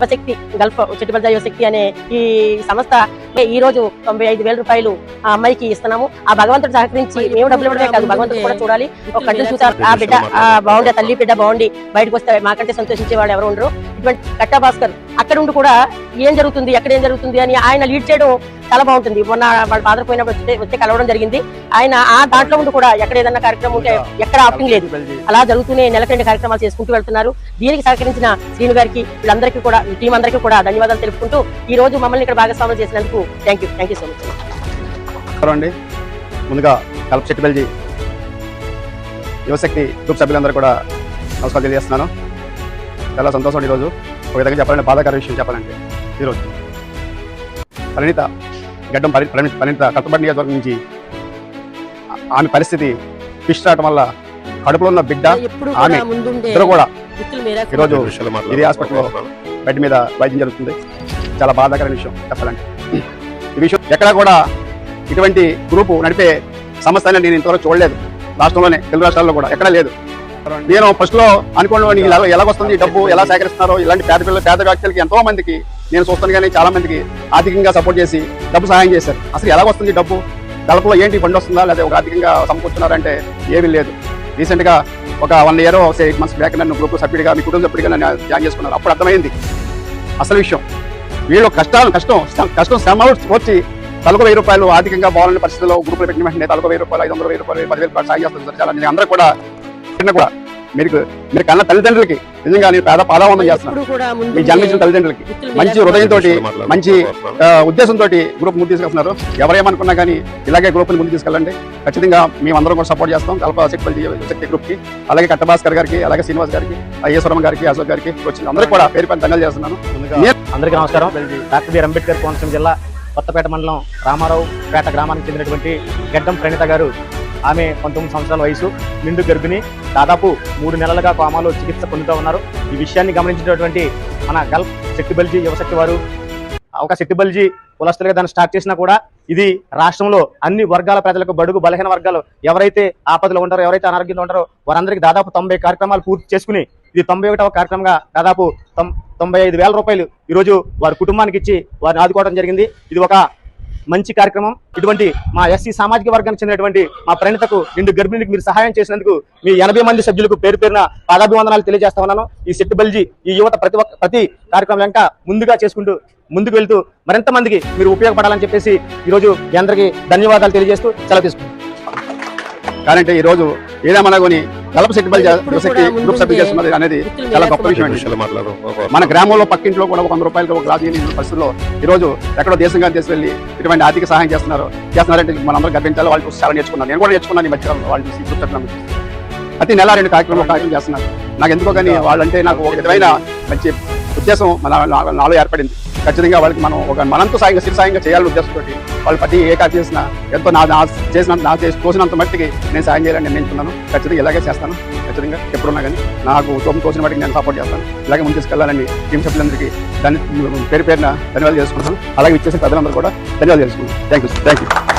యువశక్తి Gulf చిట్టుబద్ద యువశక్తి అనే ఈ సంస్థ ఈ రోజు తొంభై ఐదు వేల రూపాయలు ఆ అమ్మాయికి ఇస్తున్నాము. ఆ భగవంతుడు సహకరించి మేము డబ్బులు ఇవ్వడమే కాదు భగవంతుడు కూడా చూడాలి. ఒక కంటి చూసారు ఆ బిడ్డ బాగుండే తల్లి బిడ్డ బాగుండి బయటకు వస్తే మాకంటే సంతోషించే వాళ్ళు ఎవరు ఉండరు. ఇటువంటి కట్టా భాస్కర్ అక్కడ ఉండి కూడా ఏం జరుగుతుంది ఎక్కడ ఏం జరుగుతుంది అని ఆయన లీడ్ చేయడం చాలా బాగుంటుంది. మొన్న వాళ్ళ ఫాదర్ పోయినప్పుడు వచ్చి వచ్చి కలవడం జరిగింది. ఆయన ఆ దాంట్లో ఉండి కూడా ఎక్కడ ఏదైనా కార్యక్రమం ఉంటే ఎక్కడ ఆప్టింగ్ లేదు. అలా జరుగుతూనే నెలకు రెండు కార్యక్రమాలు చేసుకుంటూ వెళ్తున్నారు. దీనికి సహకరించిన శ్రీను గారికి వీళ్ళందరికీ కూడా ఈ టీం అందరికీ కూడా ధన్యవాదాలు తెలుపుకుంటూ ఈ రోజు మమ్మల్ని ఇక్కడ భాగస్వామ్యం చేసినందుకు thank you thank you so much ముందుగా కల్ప చెట్టుబెల్జీ యువశక్తి గ్రూప్ సభ్యులందరూ కూడా నమస్కారం తెలియజేస్తున్నాను. చాలా సంతోషం ఈరోజు. ఒక విధంగా చెప్పాలంటే బాధాకర విషయం చెప్పాలంటే ఈరోజు. పరిణిత గడ్డం పరి పరిణిత కట్టుబడి నియోజకవర్గం నుంచి ఆమె పరిస్థితి ఫిష్ రావడం వల్ల కడుపులో ఉన్న బిడ్డ ఆమె ఇద్దరు కూడా ఈరోజు ఇది హాస్పిటల్లో బెడ్ మీద వైద్యం జరుగుతుంది. చాలా బాధాకరమైన విషయం చెప్పాలంటే. ఈ విషయం ఎక్కడా కూడా ఇటువంటి గ్రూపు నడిపే సంస్థ అనేది నేను ఇంతవరకు చూడలేదు. రాష్ట్రంలోనే తెలుగు రాష్ట్రాల్లో కూడా ఎక్కడా లేదు. నేను ఫస్ట్లో అనుకోండి ఎలా ఎలాగొస్తుంది ఈ డబ్బు ఎలా సేకరిస్తున్నారో ఇలాంటి పేద పిల్లలు పేద వ్యక్తులకి ఎంతో మందికి నేను చూస్తాను కానీ చాలా మందికి ఆర్థికంగా సపోర్ట్ చేసి డబ్బు సహాయం చేశారు. అసలు ఎలా వస్తుంది డబ్బు? గల్పలో ఏంటి బండి వస్తుందా? లేదా ఒక ఆర్థికంగా సమకూర్చున్నారంటే ఏమీ లేదు. రీసెంట్గా ఒక one year eight months back నన్ను గ్రూప్ సభ్యుడిగా మీ కుటుంబ సభ్యుడిగా నన్ను జాయిన్ చేసుకున్నారు. అప్పుడు అర్థమైంది. అసలు విషయం వీళ్ళు కష్టాలు కష్టం కష్టం శ్రమ వచ్చి తలకు వెయ్యి రూపాయలు ఆర్థికంగా బాగున్న పరిస్థితుల్లో గ్రూపులు పెట్టిన వెంటనే తలకు వెయ్యి రూపాయలు ఐదు వందల వెయ్యి రూపాయలు పదివేలు రూపాయలు సాయం చేస్తుంది సార్ చాలా నేను అందరూ కూడా కూడా మీరు మీరు కన్న తల్లిదండ్రులకి నిజంగా నేను పేద పాదావందం చేస్తున్నాను ఎప్పుడు కూడా ముందు మీ జన్మించిన తల్లిదండ్రులకి. మంచి హృదయంతో మంచి ఉద్దేశంతో గ్రూప్ ముందు తీసుకెళ్తున్నారు. ఎవరేమనుకున్నా కానీ ఇలాగే గ్రూప్ ముందు తీసుకెళ్ళండి. ఖచ్చితంగా మేమందరం కూడా సపోర్ట్ చేస్తాం. కల్ప శక్తి శక్తి గ్రూప్కి. అలాగే కట్టభాస్కర్ గారికి అలాగే శ్రీనివాస్ గారికి ఈశ్వరం గారికి అశోక్ గారికి వచ్చిన అందరికీ కూడా పేరు పని ధన్యాలు చేస్తున్నాను. అందరికీ నమస్కారం. డాక్టర్ బిఆర్ అంబేద్కర్ కోనసీమ జిల్లా కొత్తపేట మండలం రామారావు పేట గ్రామానికి చెందినటువంటి గడ్డం ప్రణీత గారు. ఆమె పంతొమ్మిది సంవత్సరాల వయసు నిండు గర్భిణి దాదాపు మూడు నెలలుగా కోమాలో చికిత్స పొందుతూ ఉన్నారు. ఈ విషయాన్ని గమనించినటువంటి మన గల్ఫ్ శక్తిబల్జీ యువశక్తి వారు ఒక శక్తిబల్జీ కులస్తులుగా దాన్ని స్టార్ట్ చేసినా కూడా ఇది రాష్ట్రంలో అన్ని వర్గాల ప్రజలకు బడుగు బలహీన వర్గాలు ఎవరైతే ఆపదలో ఉంటారో ఎవరైతే అనారోగ్యంలో ఉంటారో వారందరికీ దాదాపు తొంభై కార్యక్రమాలు పూర్తి చేసుకుని ఇది తొంభై ఒకటవ కార్యక్రమంగా దాదాపు తొం- తొంభై ఐదు వేల రూపాయలు ఈరోజు వారి కుటుంబానికి ఇచ్చి వారిని ఆదుకోవడం జరిగింది. ఇది ఒక మంచి కార్యక్రమం. ఇటువంటి మా ఎస్సీ సామాజిక వర్గానికి చెందినటువంటి మా ప్రణితకు రెండు గర్భిణికి మీరు సహాయం చేసినందుకు మీ ఎనభై మంది సభ్యులకు పేరు పేరున పాదాభివందనాలు తెలియజేస్తా ఉన్నాను ఈ సెట్ బల్జీ ఈ యువత ప్రతి ఒక్క ప్రతి కార్యక్రమం వెంట ముందుగా చేసుకుంటూ ముందుకు వెళ్తూ మరింత మందికి మీరు ఉపయోగపడాలని చెప్పేసి ఈ రోజు మీ అందరికీ ధన్యవాదాలు తెలియజేస్తూ సెలవు తీసుకుంటాం కానీ ఈ రోజు కలప శక్తి బలి యువశక్తి గ్రూప్ సభ్యులు చేస్తున్నది అనేది చాలా గొప్ప విషయం మన గ్రామంలో పక్కింట్లో కూడా ఒక వంద రూపాయలకి ఒక గ్లాస్ నీళ్ళు పరిస్థితుల్లో ఈ రోజు ఎక్కడో దేశంగా తీసుకెళ్ళి ఇటువంటి ఆర్థిక సహాయం చేస్తున్నారు. చేస్తున్నారంటే మనందరూ గర్భించాలి వాళ్ళు చూసి చాలా నేర్చుకున్నాను నేను కూడా నేర్చుకున్నాను ఈ మధ్యకాలంలో. వాళ్ళు చూసి గ్రూప్ సభ్యులను చూసి. ప్రతి నెల రెండు కార్యక్రమాలు కార్యక్రమం చేస్తున్నారు. నాకు ఎందుకో కానీ వాళ్ళంటే నాకు ఒక విధమైన మంచి ఉద్దేశం మన నా- నాలో ఏర్పడింది. ఖచ్చితంగా వాళ్ళకి మనం ఒక మనంతో సాయంగా సిరి సాయంగా చేయాలని ఉద్దేశంతో వాళ్ళు ప్రతి ఏ కార్యం చేసినా ఎంతో నా నా చేసినంత నా చేసి తోసినంత మట్టికి నేను సాయం చేయాలని నిర్ణయించుకున్నాను ఖచ్చితంగా ఇలాగే చేస్తాను. ఖచ్చితంగా ఎప్పుడున్నా కానీ నాకు తోము తోసిన మట్టికి నేను సపోర్ట్ చేస్తాను. ఇలాగే ముందు తీసుకెళ్ళాలని టీం సభ్యులందరికీ దాన్ని పేరు పేరున ధన్యవాదాలు చేసుకుంటాను అలాగే ఇచ్చేసిన ప్రజలందరూ కూడా ధన్యవాదాలు చేసుకుంటాను థ్యాంక్ యూ థ్యాంక్ యూ